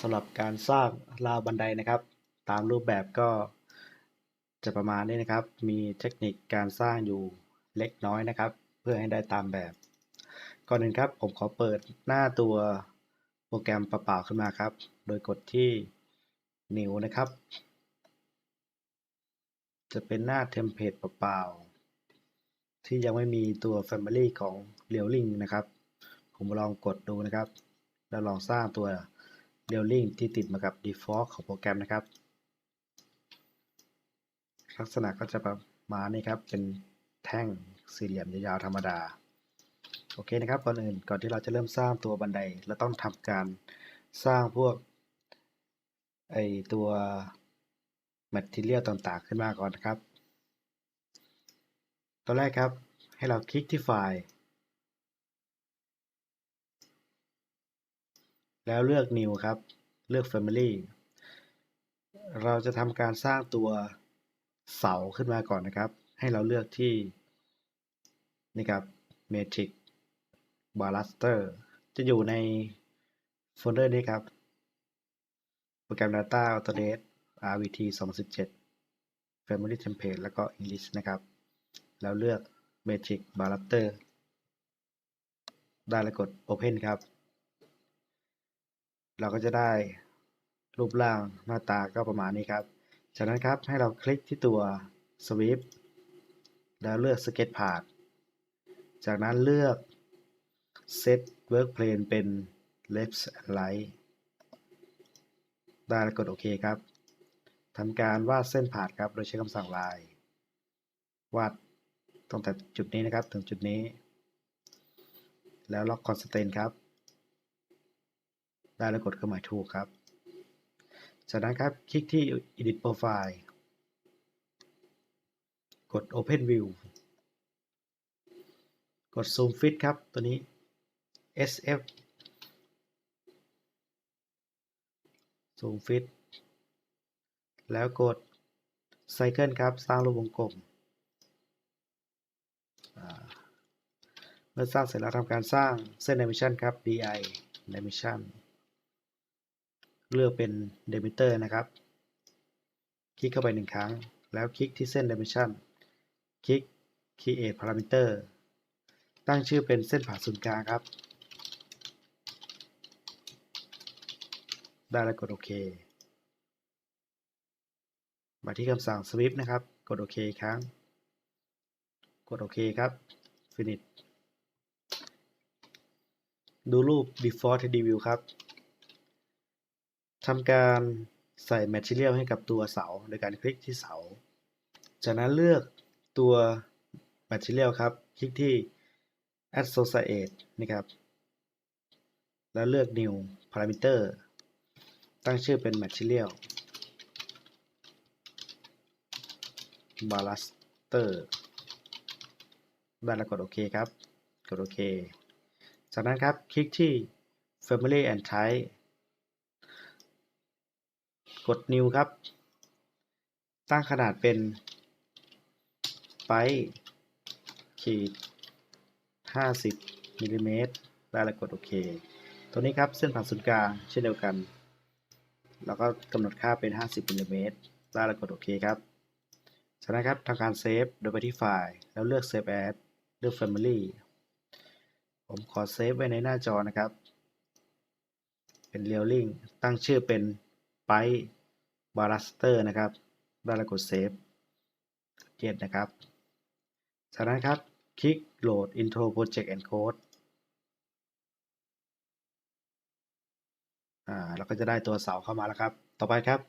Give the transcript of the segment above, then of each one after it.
สำหรับการสร้างราวบันไดนะครับ ตามรูปแบบก็จะประมาณนี้นะครับ มีเทคนิคการสร้างอยู่เล็กน้อยนะครับ เพื่อให้ได้ตามแบบ ก่อนอื่นครับผมขอเปิดหน้าตัวโปรแกรมเปล่าๆขึ้นมาครับ โดยกดที่ New นะครับ จะเป็นหน้าเทมเพลตเปล่าๆที่ยังไม่มีตัว Family ของ r e a l i n g นะครับ ผมลองกดดูนะครับ แล้วลองสร้างตัว r e a l i n g ที่ติดมากับ Default ของโปรแกรมนะครับ ลักษณะก็จะประมาณนี้ครับ เป็นแท่งสี่เหลี่ยมยาวๆธรรมดา โอเคนะครับ ก่อนอื่นก่อนที่เราจะเริ่มสร้างตัวบันได เราต้องทำการสร้างพวกไอตัว Material ต่างๆ ขึ้นมาก่อนนะครับ ตอนแรกครับ ให้เราคลิกที่ไฟล์ แล้วเลือก New ครับ เลือก Family เราจะทำการสร้างตัวเสาขึ้นมาก่อนนะครับ ให้เราเลือกที่นี่ครับ Matrix Baluster จะอยู่ในโฟลเดอร์นี้ครับโปรแกรม Data Autodesk RVT 2017 Family Template แล้วก็ English นะครับ แล้วเลือก Matrix Baluster ได้แล้วกด Open ครับ เราก็จะได้รูปร่างหน้าตาก็ประมาณนี้ครับ จากนั้นครับให้เราคลิกที่ตัว Sweep แล้วเลือก Sketch Path จากนั้นเลือก Set Work Plane เป็น Left and Right ได้แล้วกดโอเคครับทำการวาดเส้นผ่านครับ โดยใช้คำสั่งลาย วาดตั้งแต่จุดนี้นะครับถึงจุดนี้ แล้วล็อก Constraint ครับ ได้แล้วกดเครื่องหมายถูกครับ จากนั้นครับคลิกที่ Edit Profile กด Open View กด Zoom Fit ครับ ตัวนี้ SF Zoom Fit แล้วกด Cycle ครับ สร้างรูปวงกลมเมื่อสร้างเสร็จแล้วทำการสร้างเส้น Dimension ครับ DI Dimension เลือกเป็น Demeter นะครับ คลิกเข้าไปหนึ่งครั้ง แล้วคลิกที่เส้น Dimension คลิก Create Parameter ตั้งชื่อเป็นเส้นผ่าศูนย์กลางครับ ได้แล้วกดโอเค มาที่คำสั่ง Sweep นะครับ กดโอเคครั้ง กดโอเคครับ Finish ดูรูป Before 3D View ครับ ทำการใส่ Material ให้กับตัวเสา โดยการคลิกที่เสา จากนั้นเลือกตัว Material ครับ คลิกที่ Associate นะครับ แล้วเลือก New Parameter ตั้งชื่อเป็น Material Baluster ได้แล้วกดโอเคครับ กดโอเค จากนั้นครับ คลิกที่ Family and Type กด New ครับ ตั้งขนาดเป็นไปขีด50มิลลิเมตรได้แล้วกดโอเค ตัวนี้ครับเส้นผ่านศูนย์กลางเช่นเดียวกันแล้วก็กำหนดค่าเป็น 50มิลลิเมตรได้แล้วกดโอเคครับจากนั้นครับทำการเซฟโดยไปที่ไฟล์ แล้วเลือก Save As เลือก Family ผมขอเซฟไว้ในหน้าจอนะครับ เป็น Reeling ตั้งชื่อเป็น ไปบา l สเตอร์นะครับได้แล้วกดเซฟเกตนะครับ จากนั้นครับ คลิกโหลด Intro Project and Code อ่าเราก็จะได้ตัวเสาเข้ามาแล้วครับ ต่อไปครับ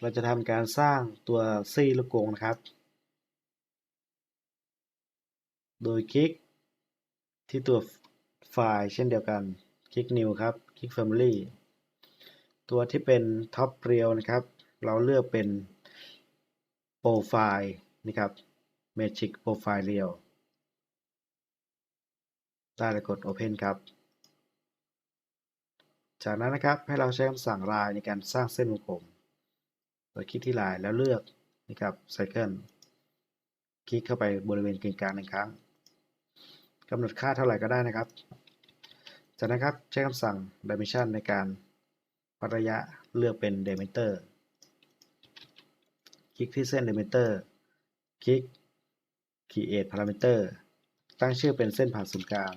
เราจะทำการสร้างตัวซี่ลูกกงนะครับ โดยคลิกที่ตัวไฟล์เช่นเดียวกัน คลิก New ครับ คลิก Family ตัวที่เป็น Top r e a l นะครับ เราเลือกเป็น Profile นะครับ Matrix Profile Real ได้แล้วกด Open ครับ จากนั้นนะครับให้เราใช้คำสั่งลายในการสร้างเส้นวงกลมโดยคลิกที่ลายแล้วเลือกนะครับ Cycle คลิกเข้าไปบริเวณกึ่งกลางหนึ่งครั้งกำหนดค่าเท่าไหร่ก็ได้นะครับ จากนั้นครับใช้คำสั่ง Dimension ในการ วัดระยะเลือกเป็น diameter คลิกที่เส้น diameter คลิก create parameter ตั้งชื่อเป็นเส้นผ่านศูนย์กลาง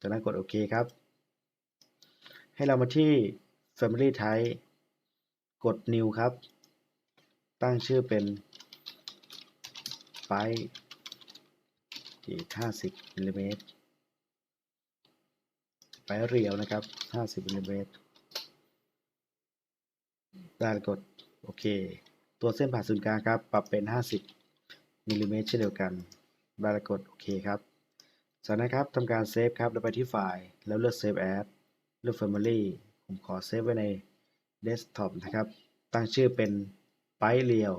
จากนั้นกดโอเคครับ ให้เรามาที่ family type กด new ครับ ตั้งชื่อเป็นไฟอีก50มิลลิเมตร ไฟเรียวนะครับ 50มิลลิเมตรได้กดโอเค ตัวเส้นผ่าศูนย์กลางครับ ปรับเป็น 50มิลลิเมตรเช่นเดียวกันได้กดโอเคครับจากนั้นครับทำการเซฟครับ แล้วไปที่ไฟล์ แล้วเลือก Save As เลือก Family ผมขอเซฟไว้ใน Desktop นะครับ ตั้งชื่อเป็นไปเรียว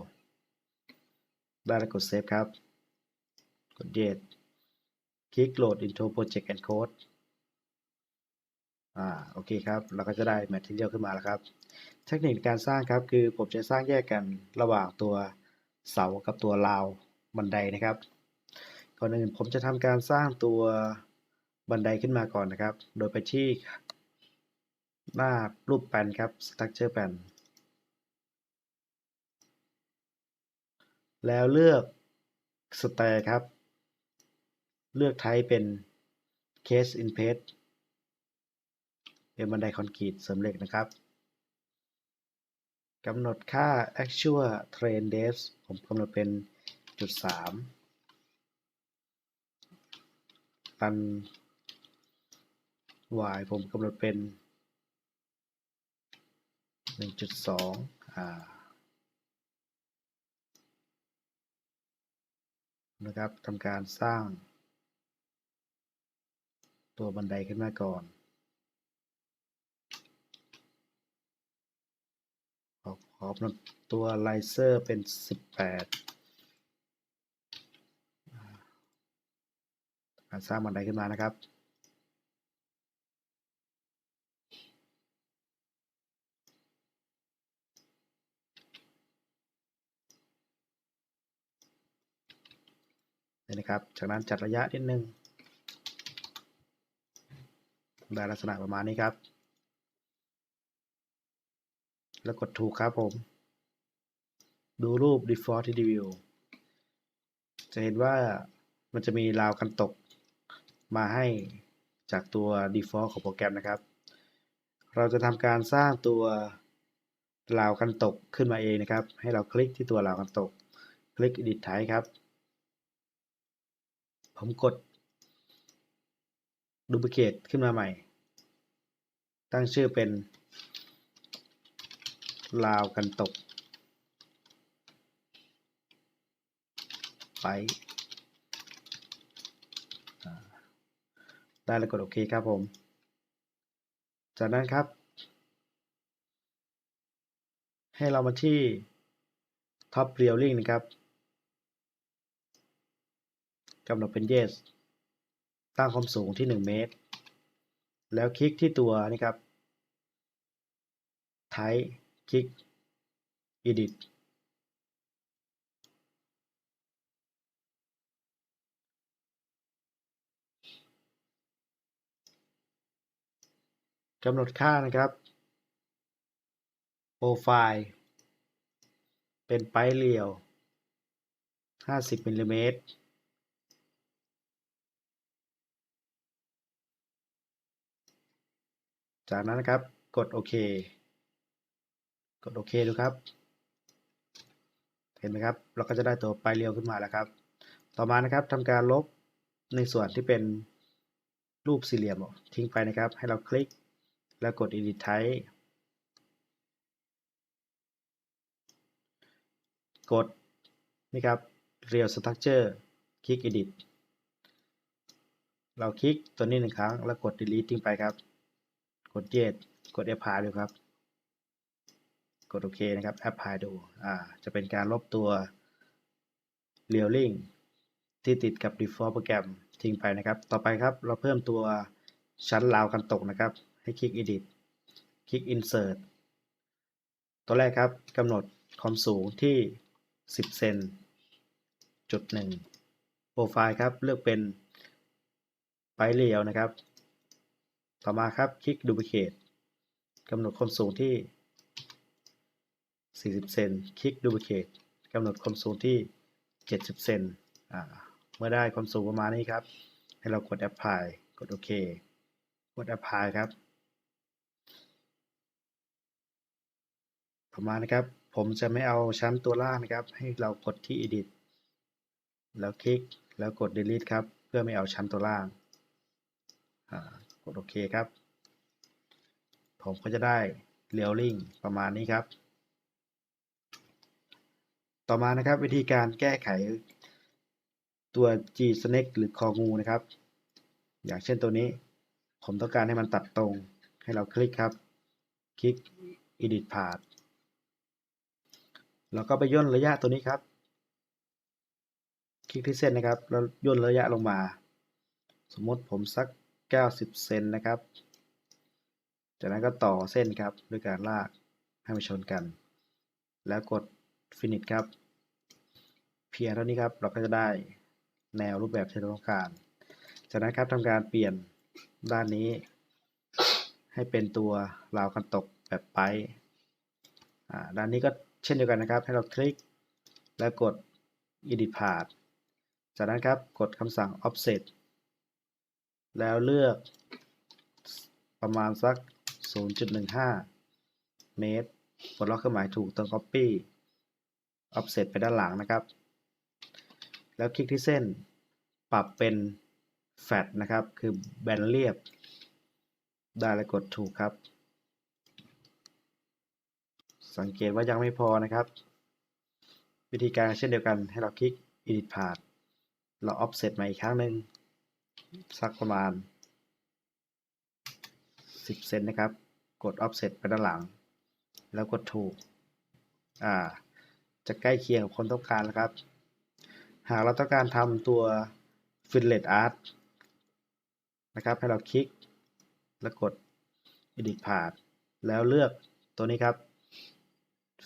ได้แล้วกดเซฟครับ กด Yes คลิก Load into Project and Code อ่าโอเคครับ เราก็จะได้ Material ขึ้นมาแล้วครับ เทคนิคการสร้างครับคือผมจะสร้างแยกกันระหว่างตัวเสากับตัวราวบันไดนะครับ ก่อนอื่นผมจะทำการสร้างตัวบันไดขึ้นมาก่อนนะครับ โดยไปที่หน้ารูปแปลนครับ Structure แปลนแล้วเลือก Stair ครับ เลือก Type เป็น Case in Place เป็นบันไดคอนกรีตเสริมเหล็กนะครับกำหนดค่า actual train depth ผมกำหนดเป็นจุดสามรัน y ผมกำหนดเป็นหนึ่งจุดสองอ่านะครับทำการสร้างตัวบันไดขึ้นมาก่อน ขอกำหนดตัวไลเซอร์เป็นสิบแปดการสร้างบันไดขึ้นมานะครับ นี่นะครับ จากนั้นจัดระยะนิดนึงได้ลักษณะประมาณนี้ครับ แล้วกดถูกครับผม ดูรูป default ที่ view จะเห็นว่ามันจะมีราวกันตกมาให้จากตัว default ของโปรแกรมนะครับ เราจะทำการสร้างตัวราวกันตกขึ้นมาเองนะครับ ให้เราคลิกที่ตัวราวกันตก คลิก edit type ครับ ผมกด duplicate ขึ้นมาใหม่ ตั้งชื่อเป็น ราวกันตก ไป ได้แล้วกดโอเคครับผม จากนั้นครับ ให้เรามาที่ Top Railing นะครับกำหนดเป็น yes ตั้งความสูงที่ 1 เมตร แล้วคลิกที่ตัวนี่ครับ Type คลิก Edit กำหนดค่านะครับ โปรไฟล์ เป็นไปเรียว 50มิลลิเมตรจากนั้นนะครับ กดโอเค กดโอเคดูครับ เห็นไหมครับ เราก็จะได้ตัวไปเรียวขึ้นมาแล้วครับ ต่อมานะครับทำการลบในส่วนที่เป็นรูปสี่เหลี่ยมทิ้งไปนะครับ ให้เราคลิกแล้วกด edit type กดนี่ครับ real structure คลิก edit เราคลิกตัวนี้หนึ่งครั้งแล้วกด delete ทิ้งไปครับ กด yes กด apply ดูครับ กดโอเคนะครับ apply ดูอ่าจะเป็นการลบตัว railing ที่ติดกับ default โปรแกรมทิ้งไปนะครับ ต่อไปครับเราเพิ่มตัวชั้นราวกันตกนะครับ ให้คลิก edit คลิก insert ตัวแรกครับกำหนดความสูงที่ 10 เซนจุดหนึ่งโปรไฟล์ครับเลือกเป็นไปเรียวนะครับ ต่อมาครับคลิก Duplicate กำหนดความสูงที่ 40 เซน คลิก Duplicate กำหนดความสูงที่ 70 เซนเมื่อได้ความสูงประมาณนี้ครับ ให้เรากด Apply กดโอเค กด Apply ครับ ประมาณนะครับ ผมจะไม่เอาชั้นตัวล่างนะครับ ให้เรากดที่ Edit แล้วคลิก แล้วกด Delete ครับ เพื่อไม่เอาชั้นตัวล่าง กดโอเคครับ ผมก็จะได้เรียวลิงประมาณนี้ครับ ต่อมานะครับวิธีการแก้ไขตัว G Snake หรือคองูนะครับ อย่างเช่นตัวนี้ ผมต้องการให้มันตัดตรง ให้เราคลิกครับ คลิก Edit Path แล้วก็ไปย่นระยะตัวนี้ครับ คลิกที่เส้นนะครับ แล้วย่นระยะลงมา สมมติผมสัก 90 เซนนะครับ จากนั้นก็ต่อเส้นครับด้วยการลากให้มันชนกัน แล้วกด Finish ครับ เพียงเท่านี้ครับเราก็จะได้แนวรูปแบบที่เราต้องการ จากนั้นครับทำการเปลี่ยนด้านนี้ ให้เป็นตัวราวกันตกแบบไปด้านนี้ก็เช่นเดียวกันนะครับ ให้เราคลิกแล้วกด Edit Path จากนั้นครับกดคำสั่ง Offset แล้วเลือกประมาณสัก 0.15 เมตรกดล็อกเครื่องหมายถูกเติม Copy Offset ไปด้านหลังนะครับ แล้วคลิกที่เส้นปรับเป็น Flat นะครับ คือแบนเรียบ ได้แล้วกดถูกครับ สังเกตว่ายังไม่พอนะครับ วิธีการเช่นเดียวกันให้เราคลิก Edit Path เรา Offset มาอีกครั้งหนึ่งสักประมาณ 10 เซนนะครับ กด Offset ไปด้านหลัง แล้วกดถูก อ่า จะใกล้เคียงกับคนต้องการแล้วครับ หากเราต้องการทำตัว Fillet Art นะครับ ให้เราคลิก แล้วกด Edit Path แล้วเลือกตัวนี้ครับ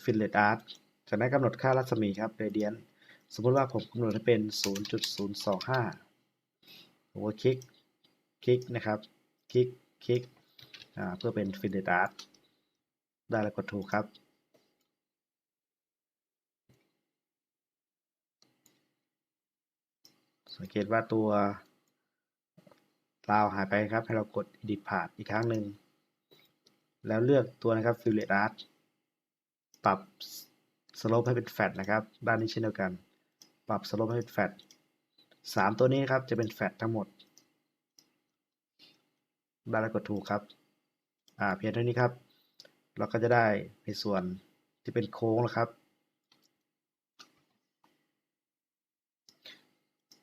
Fillet Art จากนั้นกำหนดค่ารัศมีครับ Radian สมมติว่าผมกำหนดให้เป็น 0.025ผมก็คลิก คลิกนะครับ คลิก คลิกเพื่อเป็น Fillet Art ได้แล้วกดถูกครับ สังเกตว่าตัวราวหายไปครับ ให้เรากด Edit Path อีกครั้งหนึ่ง แล้วเลือกตัวนะครับ Fillet Art ปรับ Slope ให้เป็น Flat นะครับ ด้านนี้เช่นเดียวกัน ปรับ Slope ให้เป็น Flat สามตัวนี้ครับจะเป็น Flat ทั้งหมด ได้แล้วกดถูกครับ อ่า เพียงเท่านี้ครับ เราก็จะได้ในส่วนที่เป็นโค้งนะครับ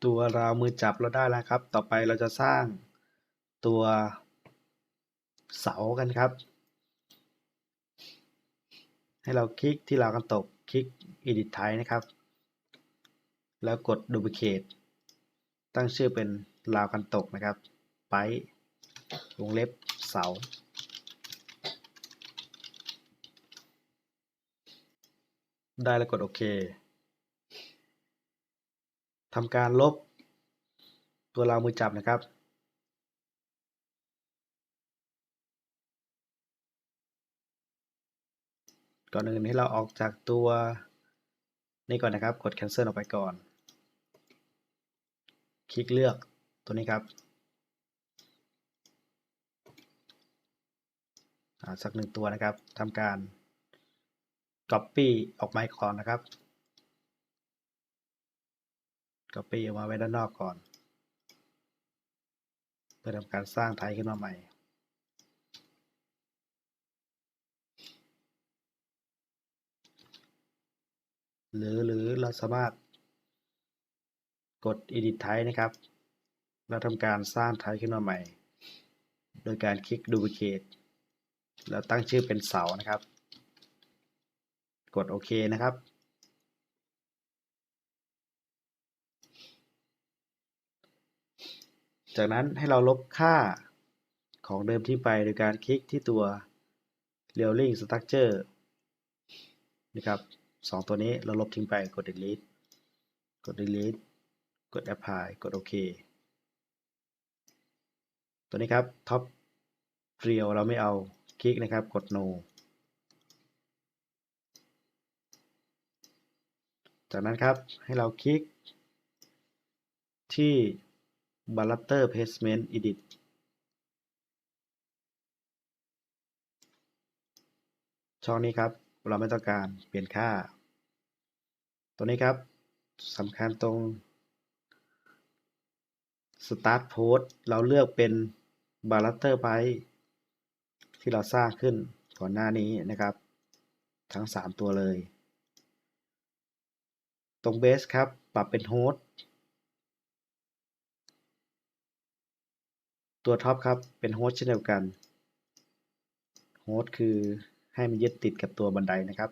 ตัวราวมือจับเราได้แล้วครับ ต่อไปเราจะสร้างตัวเสากันครับ ให้เราคลิกที่ราวกันตกคลิก Edit Type นะครับ แล้วกด Duplicate ตั้งชื่อเป็นราวกันตกนะครับ ไปวงเล็บเสาได้แล้วกดโอเค ทำการลบตัวราวมือจับนะครับ ก่อนอื่นให้เราออกจากตัวนี่ก่อนนะครับ กด cancel ออกไปก่อน คลิกเลือกตัวนี้ครับสักหนึ่งตัวนะครับทำการ Copy ออกมาก่อนนะครับ Copy ออกมาไว้ด้านนอกก่อน เพื่อทำการสร้างไทยขึ้นมาใหม่ หรือหรือเราสามารถกด Edit Type นะครับแล้วทำการสร้างไทยขึ้นมาใหม่ โดยการคลิก Duplicate แล้วตั้งชื่อเป็นเสานะครับ กดโอเคนะครับ จากนั้นให้เราลบค่าของเดิมที่ไปโดยการคลิกที่ตัว Railing Structure นะครับสองตัวนี้เราลบทิ้งไปกด delete กด delete กด apply กดโอเคตัวนี้ครับ top เรียวเราไม่เอาคลิกนะครับ กด no จากนั้นครับให้เราคลิกที่ Baluster Placement Edit ช่องนี้ครับ เราไม่ต้องการเปลี่ยนค่า ตัวนี้ครับสำคัญตรง Start Post เราเลือกเป็น Baluster b y ที่เราสร้างขึ้นก่อนหน้านี้นะครับ ทั้ง 3 ตัวเลย ตรงเบสครับ ปรับเป็นโฮส ตัวท็อปครับเป็นโฮสเช่นเดียวกันโฮสคือให้มันยึดติดกับตัวบันไดนะครับ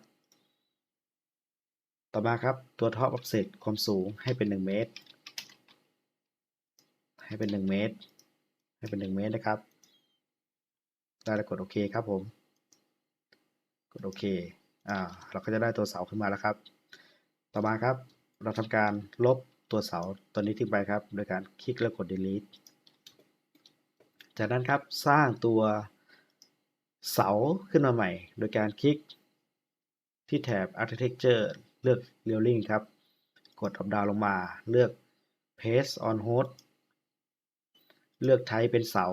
ต่อมาครับตัวท็อปออฟเซตความสูงให้เป็น 1 เมตร ให้เป็น 1 เมตร ให้เป็น 1 เมตรนะครับได้แล้วกดโอเคครับผมกดโอเคอ่าเราก็จะได้ตัวเสาขึ้นมาแล้วครับ ต่อมาครับ เราทำการลบตัวเสาตัวนี้ทิ้งไปครับ โดยการคลิกแล้วกด delete จากนั้นครับสร้างตัวเสาขึ้นมาใหม่ โดยการคลิกที่แถบ architecture เลือก railing ครับ กด drop down ลงมา เลือก paste on host เลือก type เป็นเสา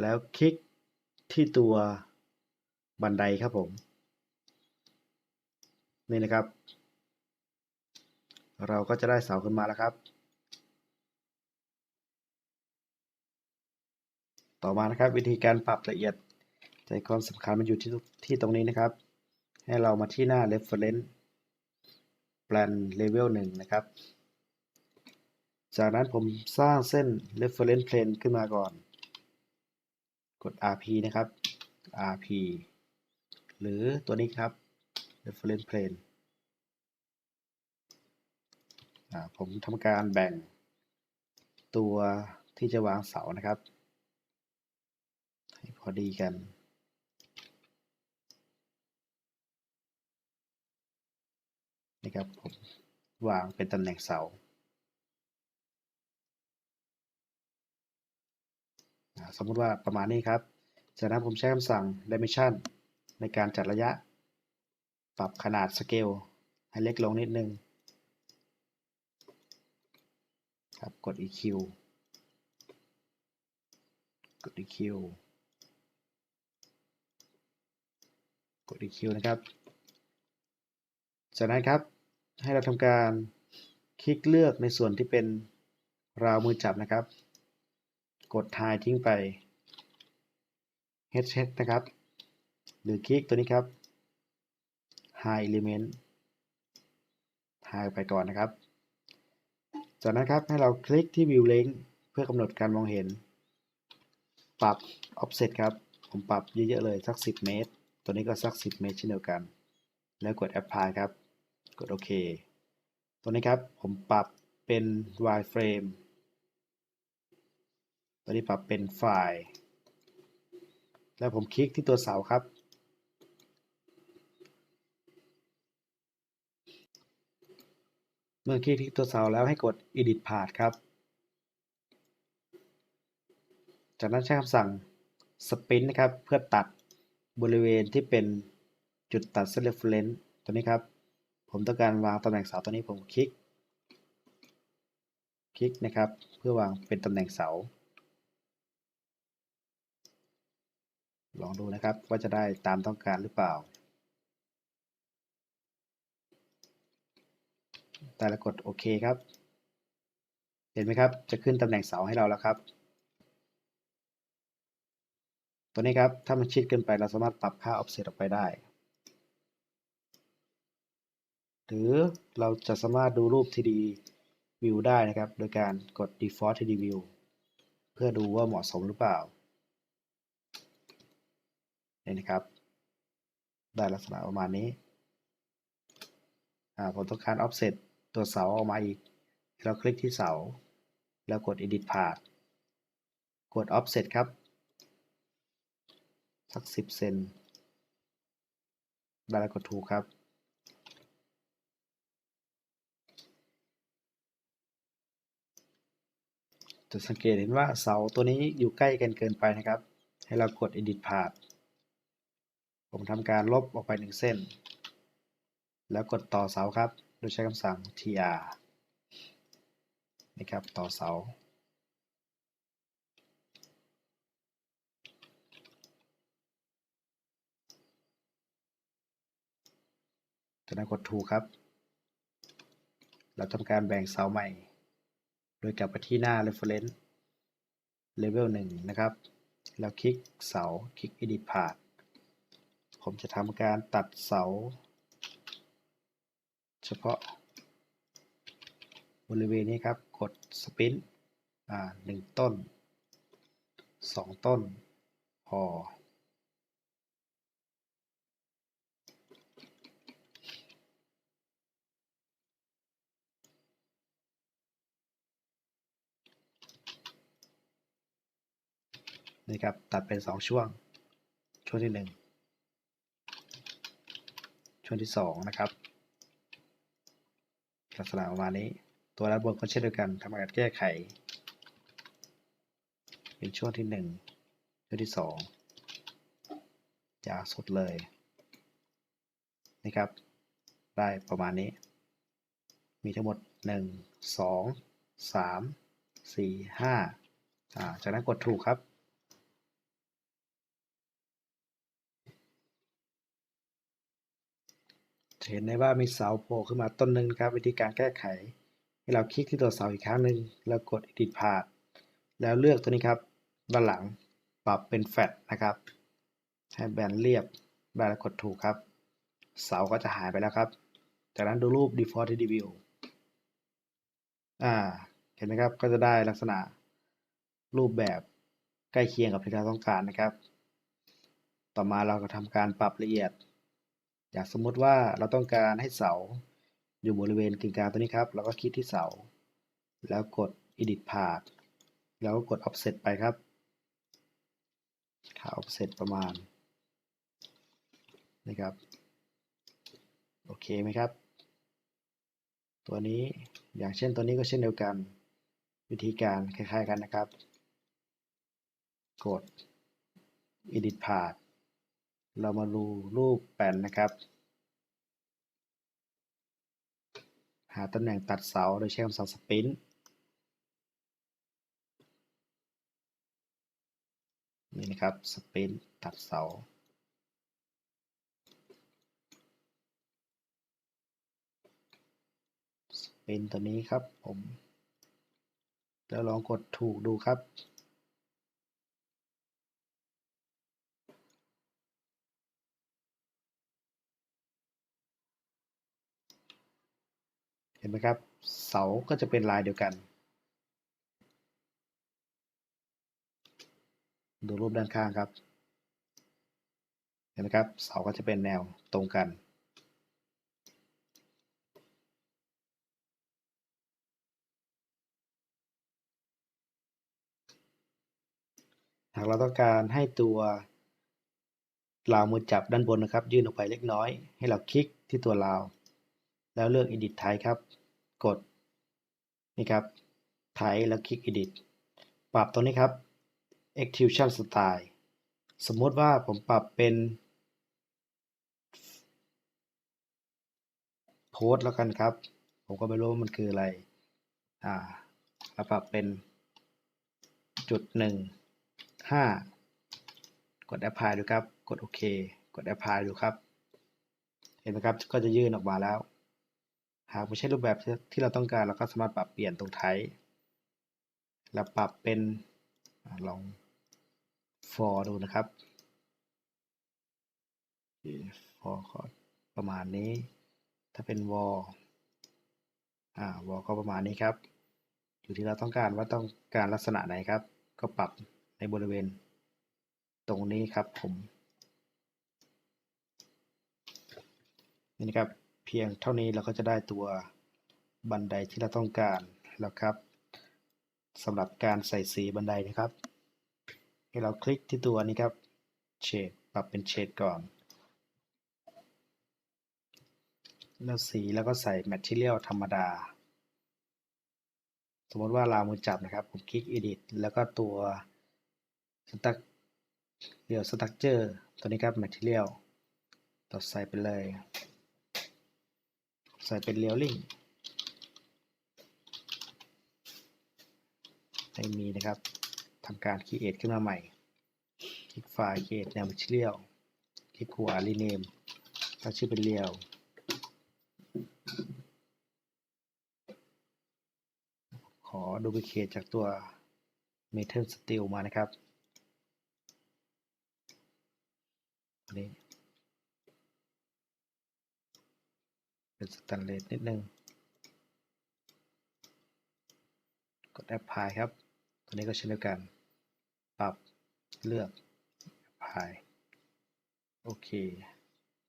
แล้วคลิกที่ตัวบันไดครับผม นี่นะครับ เราก็จะได้เสาขึ้นมาแล้วครับ ต่อมานะครับ วิธีการปรับละเอียดใจความสำคัญมันอยู่ที่ที่ตรงนี้นะครับ ให้เรามาที่หน้า reference plan level 1 นะครับ จากนั้นผมสร้างเส้น reference plane ขึ้นมาก่อน กด RP นะครับ RP หรือตัวนี้ครับ reference plane ผมทำการแบ่งตัวที่จะวางเสานะครับ พอดีกันนี่ครับผมวางเป็นตำแหน่งเสาสมมติว่าประมาณนี้ครับ จากนั้นผมใช้คำสั่ง dimension ในการจัดระยะ ปรับขนาดสเกลให้เล็กลงนิดนึง ครับ กด EQ กด EQ ก ด EQ นะครับ จากนั้นครับให้เราทำการคลิกเลือกในส่วนที่เป็นราวมือจับนะครับ กดทายทิ้งไป Head Set นะครับ หรือคลิกตัวนี้ครับ High Element ทายไปก่อนนะครับ จากนั้นครับให้เราคลิกที่ View Link เพื่อกำหนดการมองเห็น ปรับ Offset ครับ ผมปรับเยอะๆเลยสัก 10 เมตร ตัวนี้ก็สัก 10 เมตรเช่นเดียวกัน แล้วกด Apply ครับ กดโอเค ตัวนี้ครับผมปรับเป็น wireframe ตัวนี้ปรับเป็นไฟล์ แล้วผมคลิกที่ตัวเสาครับ เมื่อคลิกที่ตัวเสาแล้วให้กด edit path ครับ จากนั้นใช้คำสั่ง spin นะครับ เพื่อตัด บริเวณที่เป็นจุดตัด set reference ตัวนี้ครับ ผมต้องการวางตำแหน่งเสาตัวนี้ผมคลิก คลิกนะครับ เพื่อวางเป็นตำแหน่งเสา ลองดูนะครับว่าจะได้ตามต้องการหรือเปล่า แต่ละกดโอเคครับ เห็นไหมครับ จะขึ้นตำแหน่งเสาให้เราแล้วครับ ตัวนี้ครับ ถ้ามันชิดเกินไปเราสามารถปรับค่า offset ออกไปได้ หรือเราจะสามารถดูรูป 3D view ได้นะครับ โดยการกด default 3D view เพื่อดูว่าเหมาะสมหรือเปล่านี่นะครับ ได้ลักษณะประมาณนี้ผมต้องการ offset ตัวเสาออกมาอีก เราคลิกที่เสา แล้วกด edit path กด offset ครับ สัก10เซนได้แล้วกดถูกครับจะสังเกตเห็นว่าเสาตัวนี้อยู่ใกล้กันเกินไปนะครับ ให้เรากด edit path ผมทำการลบออกไปหนึ่งเส้น แล้วกดต่อเสาครับ โดยใช้คำสั่ง tr นะครับ ต่อเสา จากนั้นกดถูครับ เราทำการแบ่งเสาใหม่ โดยกลับไปที่หน้า reference level 1 นะครับ แล้วคลิกเสา คลิก edit path ผมจะทำการตัดเสา เฉพาะ บริเวณนี้ครับ กด spin อ่าหนึ่งต้นสองต้น พอ นี่ครับตัดเป็นสองช่วง ช่วงที่หนึ่งช่วงที่สองนะครับลักษณะประมาณนี้ ตัวด้านบนก็เช่นเดียวกันทำการแก้ไข เป็นช่วงที่หนึ่งช่วงที่สองยาสุดเลยนี่ครับ ได้ประมาณนี้ มีทั้งหมด 1 2 3 4 5อ่าจากนั้นกดถูกครับ จะเห็นได้ว่ามีเสาโผล่ขึ้นมาต้นหนึ่งครับ วิธีการแก้ไข ให้เราคลิกที่ตัวเสาอีกครั้งหนึ่งแล้วกด edit path แล้วเลือกตัวนี้ครับ ด้านหลังปรับเป็นแฟลตนะครับ ให้แบนเรียบได้แล้วกดถูกครับ เสาก็จะหายไปแล้วครับ จากนั้นดูรูป default 3D view อ่า เห็นไหมครับ ก็จะได้ลักษณะรูปแบบใกล้เคียงกับที่เราต้องการนะครับ ต่อมาเราก็ทำการปรับละเอียด อย่างสมมุติว่าเราต้องการให้เสาอยู่บริเวณกึ่งกลางตัวนี้ครับ เราก็คลิกที่เสา แล้วกด edit path แล้วก็กด offset ไปครับค่า offset ประมาณนะครับ โอเคไหมครับ ตัวนี้อย่างเช่นตัวนี้ก็เช่นเดียวกัน วิธีการคล้ายๆกันนะครับ กด edit path เรามาดูรูปแปลนนะครับ หาตำแหน่งตัดเสาโดยใช้คำสั่ง sprint นี่นะครับ sprint ตัดเสา sprint ตัวนี้ครับผมแล้วลองกดถูกดูครับ เห็นไหมครับ เสาก็จะเป็นลายเดียวกัน ดูรูปด้านข้างครับ เห็นไหมครับ เสาก็จะเป็นแนวตรงกัน หากเราต้องการให้ตัวราวมือจับด้านบนนะครับ ยื่นออกไปเล็กน้อย ให้เราคลิกที่ตัวราว แล้วเลือก edit type ครับ กด นี่ครับ type แล้วคลิก edit ปรับตรงนี้ครับ execution style สมมติว่าผมปรับเป็น โพสแล้วกันครับ ผมก็ไม่รู้ว่ามันคืออะไร อ่าเราปรับเป็นจุดหนึ่งห้ากด apply ดูครับ กดโอเค กด apply ดูครับ เห็นไหมครับ ก็จะยื่นออกมาแล้ว หากไม่ใช่รูปแบบที่เราต้องการเราก็สามารถปรับเปลี่ยนตรงไทป์แล้วปรับเป็นลอง for ดูนะครับ for ก็ประมาณนี้ ถ้าเป็น wall อ่า wall ก็ประมาณนี้ครับ อยู่ที่เราต้องการว่าต้องการลักษณะไหนครับ ก็ปรับในบริเวณ ตรงนี้ครับผมนี่นะครับ เพียงเท่านี้เราก็จะได้ตัวบันไดที่เราต้องการแล้วครับสำหรับการใส่สีบันไดนะครับ ให้เราคลิกที่ตัวนี้ครับเฉดปรับเป็นเฉดก่อน แล้วสีแล้วก็ใส่ Material ธรรมดา สมมติว่าราวมือจับนะครับ ผมคลิก Edit แล้วก็ตัว Stack เดี๋ยว structure ตัวนี้ครับ material เราใส่ไปเลย ใส่เป็น railing ให้มีนะครับทำการ create ขึ้นมาใหม่ คลิกไฟล์ create แนว material คลิกขวา rename ตั้งชื่อเป็น rail ขอ duplicate จากตัว metal steel มานะครับอันนี้ เป็นสแตนเลสนิดนึง กด apply ครับ ตัวนี้ก็เช่นเดียวกัน ปรับเลือก apply โอเค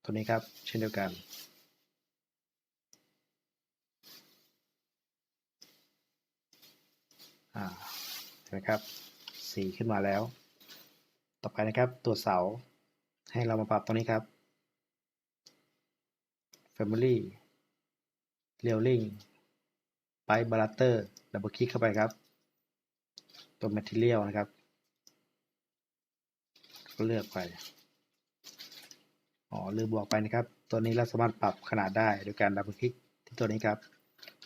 ตัวนี้ครับ เช่นเดียวกันอ่าเห็นไหมครับ สีขึ้นมาแล้ว ต่อไปนะครับ ตัวเสา ให้เรามาปรับตรงนี้ครับ Family Railing ไปบาลเตอร์ดับเบิลคลิกเข้าไปครับ ตัว Material นะครับ ก็เลือกไป อ๋อลืมบอกไปนะครับ ตัวนี้เราสามารถปรับขนาดได้โดยการดับเบิลคลิกที่ตัวนี้ครับ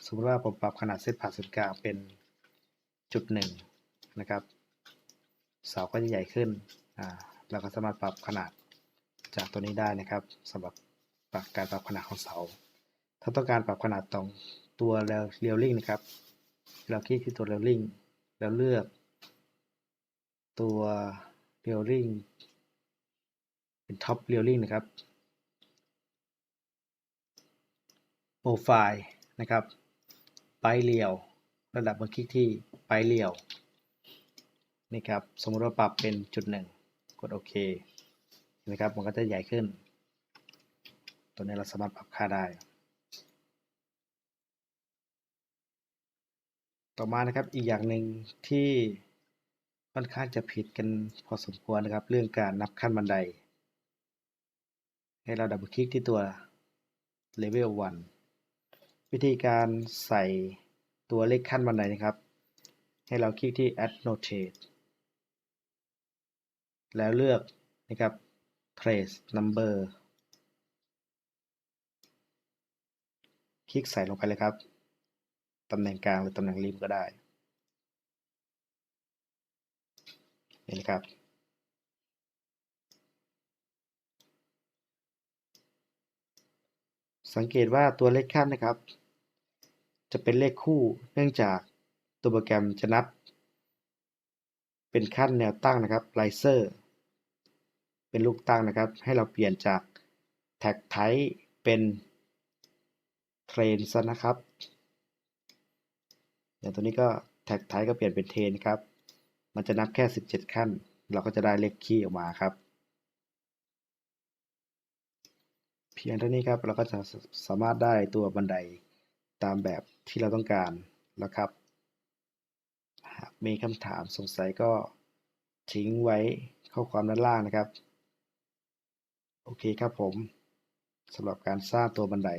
สมมติว่าผมปรับขนาดเส้นผ่าศูนย์กลางเป็นจุดหนึ่งนะครับ เสาก็จะใหญ่ขึ้น อ่า เราก็สามารถปรับขนาดจากตัวนี้ได้นะครับสำหรับปรับการปรับขนาดของเสา ถ้าต้องการปรับขนาดตรงตัวเรียลลิงนะครับ เราคลิกที่ตัวเรียลลิงแล้วเลือก ตัวเรียลลิงเป็นท็อปเรียลลิงนะครับโปรไฟล์นะครับ ไปเรียว ระดับบอร์คลิกที่ไปเรียวนี่ครับ สมมติว่าปรับเป็นจุดหนึ่งกดโอเคนไหมครับ มันก็จะใหญ่ขึ้น ตัวนี้เราสามารถปรับค่าได้ ต่อมานะครับอีกอย่างหนึ่งที่ค่อนข้างจะผิดกันพอสมควรนะครับ เรื่องการนับขั้นบันได ให้เราดับเบิลคลิกที่ตัว level 1 วิธีการใส่ตัวเลขขั้นบันไดนะครับ ให้เราคลิกที่ annotate แล้วเลือกนะครับ trace number คลิกใส่ลงไปเลยครับ ตำแหน่งกลางหรือตำแหน่งริมก็ได้เห็นไหมครับ สังเกตว่าตัวเลขขั้นนะครับ จะเป็นเลขคู่เนื่องจากตัวโปรแกรมจะนับ เป็นขั้นแนวตั้งนะครับไลเซอร์เป็นลูกตั้งนะครับ ให้เราเปลี่ยนจากแท็กไทเป็นเทรนซะนะครับ อย่างตัวนี้ก็แท็กไทก็เปลี่ยนเป็นเทนครับ มันจะนับแค่ 17 ขั้น เราก็จะได้เลขคีย์ออกมาครับ เพียงเท่านี้ครับเราก็จะสามารถได้ตัวบันไดตามแบบที่เราต้องการแล้วครับ หากมีคำถามสงสัยก็ทิ้งไว้ข้อความด้านล่างนะครับ โอเคครับผมสำหรับการสร้างตัวบันได